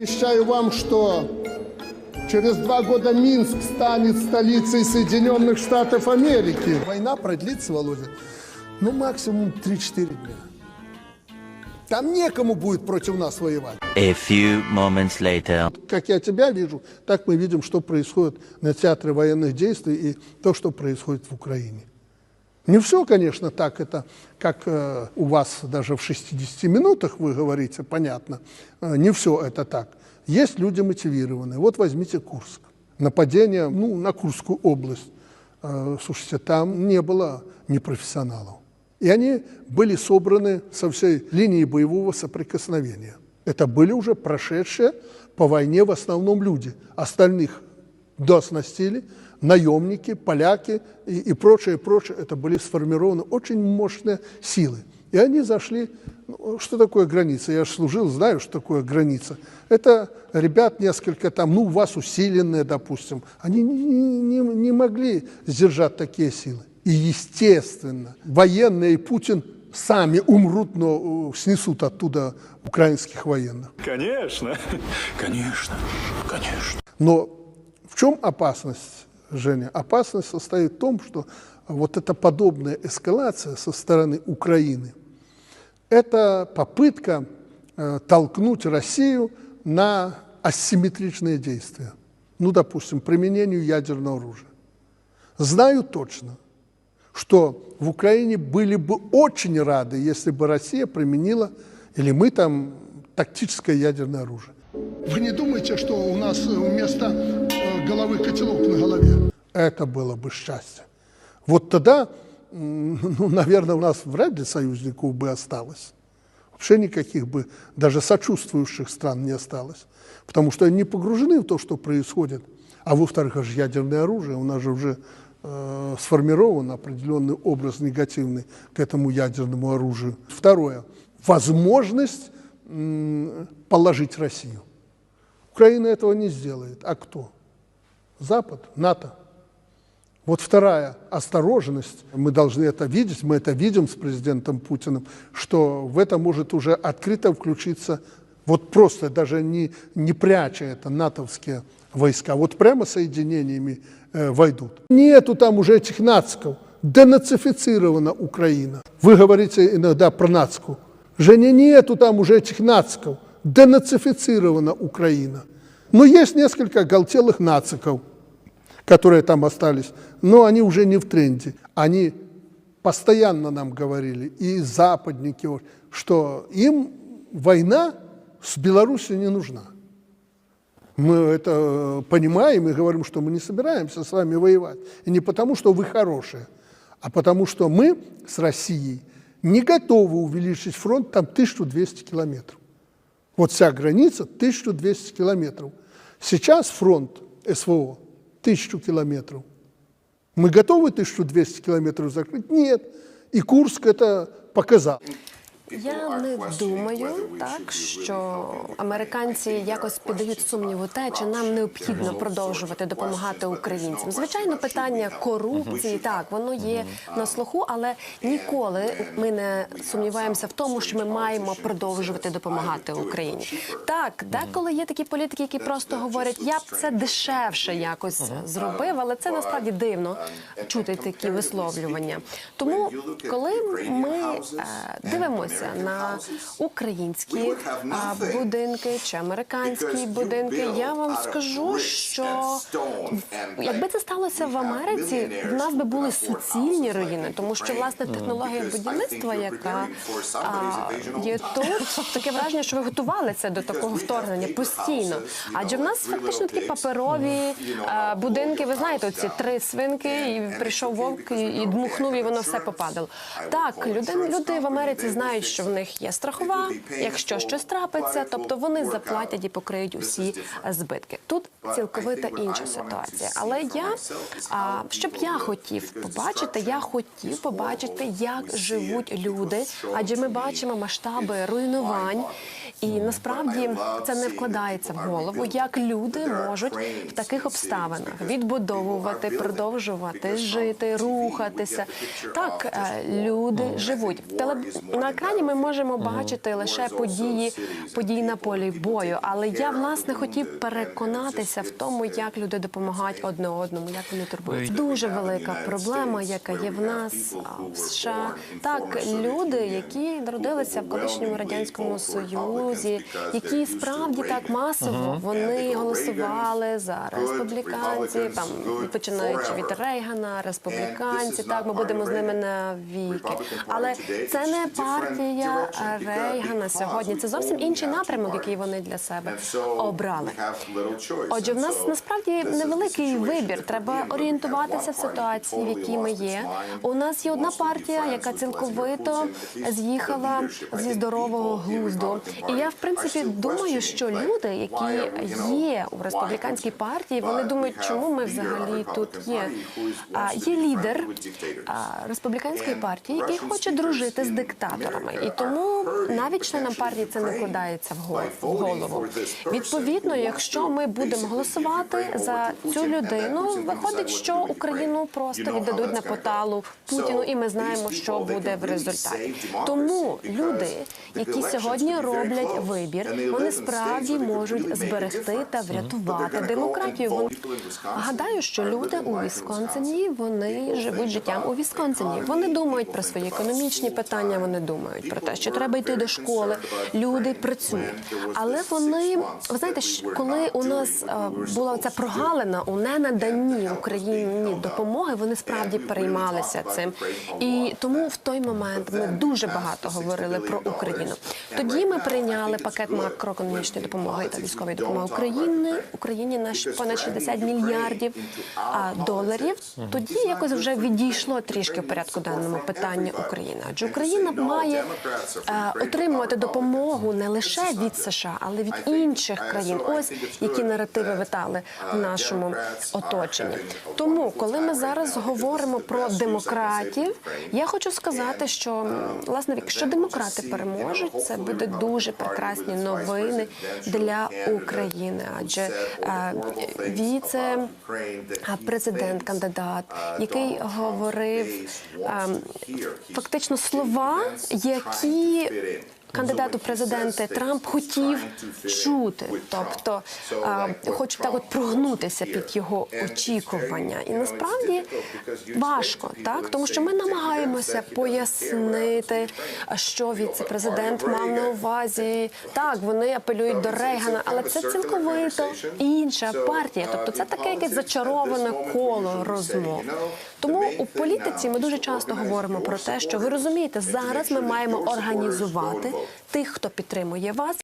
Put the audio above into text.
Обещаю вам, что через два года Минск станет столицей Соединенных Штатов Америки. Война продлится, Володя, ну максимум 3-4 дня. Там некому будет против нас воевать. A few moments later. Как я тебя вижу, так мы видим, что происходит на театре военных действий и то, что происходит в Украине. Не все, конечно, так это, как э, у вас даже в 60 минутах вы говорите, понятно. Э, не все это так. Есть люди мотивированные. Вот возьмите Курск. Нападение ну, на Курскую область. Э, слушайте, там не было непрофессионалов. И они были собраны со всей линии боевого соприкосновения. Это были уже прошедшие по войне в основном люди. Остальных дооснастили, наемники, поляки и, и прочее, прочее. Это были сформированы очень мощные силы. И они зашли, ну, что такое граница? Я же служил, знаю, что такое граница. Это ребят несколько там, ну, у вас усиленные, допустим. Они не, не, не могли сдержать такие силы. И, естественно, военные и Путин сами умрут, но э, снесут оттуда украинских военных. Конечно. Конечно. Конечно. Но в чем опасность, Женя? Опасность состоит в том, что вот эта подобная эскалация со стороны Украины – это попытка э, толкнуть Россию на асимметричные действия. Ну, допустим, применению ядерного оружия. Знаю точно, что в Украине были бы очень рады, если бы Россия применила, или мы там, тактическое ядерное оружие. Вы не думаете, что у нас вместо э, головы котелок на голове? Это было бы счастье. Вот тогда, ну, наверное, у нас вряд ли союзников бы осталось. Вообще никаких бы даже сочувствующих стран не осталось. Потому что они погружены в то, что происходит. А во-вторых, это же ядерное оружие, у нас же уже э, сформирован определенный образ негативный к этому ядерному оружию. Второе. Возможность положить Россию. Украина этого не сделает. А кто? Запад, НАТО. Вот вторая осторожность, мы должны это видеть, мы это видим с президентом Путиным, что в это может уже открыто включиться, вот просто даже не, не пряча это натовские войска, вот прямо соединениями э, войдут. Нету там уже этих нациков, денацифицирована Украина. Вы говорите иногда про нацку. Женя, нету там уже этих нациков, денацифицирована Украина. Но есть несколько оголтелых нациков, которые там остались, но они уже не в тренде. Они постоянно нам говорили, и западники, что им война с Беларусью не нужна. Мы это понимаем и говорим, что мы не собираемся с вами воевать. И не потому, что вы хорошие, а потому, что мы с Россией не готовы увеличить фронт там 1200 километров. Вот вся граница 1200 километров. Сейчас фронт СВО 1000 километров. Мы готовы 1200 километров закрыть? Нет. И Курск это показал. Я не думаю так, що американці якось піддають сумніву те, чи нам необхідно продовжувати допомагати українцям. Звичайно, питання корупції так воно є на слуху, але ніколи ми не сумніваємося в тому, що ми маємо продовжувати допомагати Україні. Так, деколи є такі політики, які просто говорять, я б це дешевше якось зробив, але це насправді дивно чути такі висловлювання. Тому, коли ми е, дивимося на українські будинки чи американські будинки, я вам скажу, що якби це сталося в Америці, в нас би були суцільні руїни, тому що власне технологія будівництва, яка а, є тут, таке враження, що ви готувалися до такого вторгнення постійно. Адже в нас фактично такі паперові а, будинки. Ви знаєте, оці три свинки, і прийшов вовк і, і дмухнув, і воно все попадало. Так, люди, люди в Америці знають, що в них є страхова, якщо щось трапиться, тобто вони заплатять і покриють усі збитки. Тут цілковита інша ситуація. Але я а, що я хотів побачити, я хотів побачити, як живуть люди, адже ми бачимо масштаби руйнувань. І насправді це не вкладається в голову, як люди можуть в таких обставинах відбудовувати, продовжувати жити, рухатися. Так е, люди живуть на екрані. Ми можемо бачити лише події, події на полі бою. Але я власне хотів переконатися в тому, як люди допомагають одне одному, як вони турбуються. Дуже велика проблема, яка є в нас в США. Так, люди, які народилися в колишньому радянському союзі, які справді так масово вони голосували за республіканців, там починаючи від Рейгана, республіканці. Так, ми будемо з ними на віки. Але це не партія Рейгана сьогодні. Це зовсім інший напрямок, який вони для себе обрали. Отже, в нас насправді невеликий вибір. Треба орієнтуватися в ситуації, в якій ми є. У нас є одна партія, яка цілковито з'їхала зі здорового глузду. І я в принципі думаю, що люди, які є у республіканській партії, вони думають, чому ми взагалі тут є. Є лідер республіканської партії, який хоче дружити з диктаторами, і тому навіть членам партії це не вкладається в в голову. Відповідно, якщо ми будемо голосувати за цю людину, виходить, що Україну просто віддадуть на поталу Путіну, і ми знаємо, що буде в результаті. Тому люди, які сьогодні роблять вибір, вони справді можуть зберегти та врятувати демократію. Гадаю, що люди у Вісконсині вони живуть життям у Вісконсині. Вони думають про свої економічні питання. Вони думають про те, що треба йти до школи. Люди працюють, але вони ви знаєте, коли у нас е, була ця прогалина у ненаданні Україні допомоги, вони справді переймалися цим. І тому в той момент ми дуже багато говорили про Україну. Тоді ми прийняли пакет макроекономічної допомоги та військової допомоги України Україні на понад 60 мільярдів доларів. Тоді якось вже відійшло трішки в порядку денному питання України. Адже Україна має е, отримувати допомогу не лише від США, але від інших країн. Ось які наративи витали в нашому оточенні. Тому, коли ми зараз говоримо про демократів, я хочу сказати, що власне, якщо демократи переможуть, це буде дуже прекрасні новини для України, адже е, віце а, президент, кандидат, який говорив ем, фактично слова, які кандидат у президенти Трамп хотів чути, тобто хочуть так от прогнутися під його очікування, і насправді важко, так? Тому що ми намагаємося пояснити, що віце-президент мав на увазі. Так, вони апелюють до Рейгана, але це цілковито інша партія. Тобто, це таке якесь зачароване коло розмов. Тому у політиці ми дуже часто говоримо про те, що ви розумієте, зараз ми маємо організувати тих, хто підтримує вас.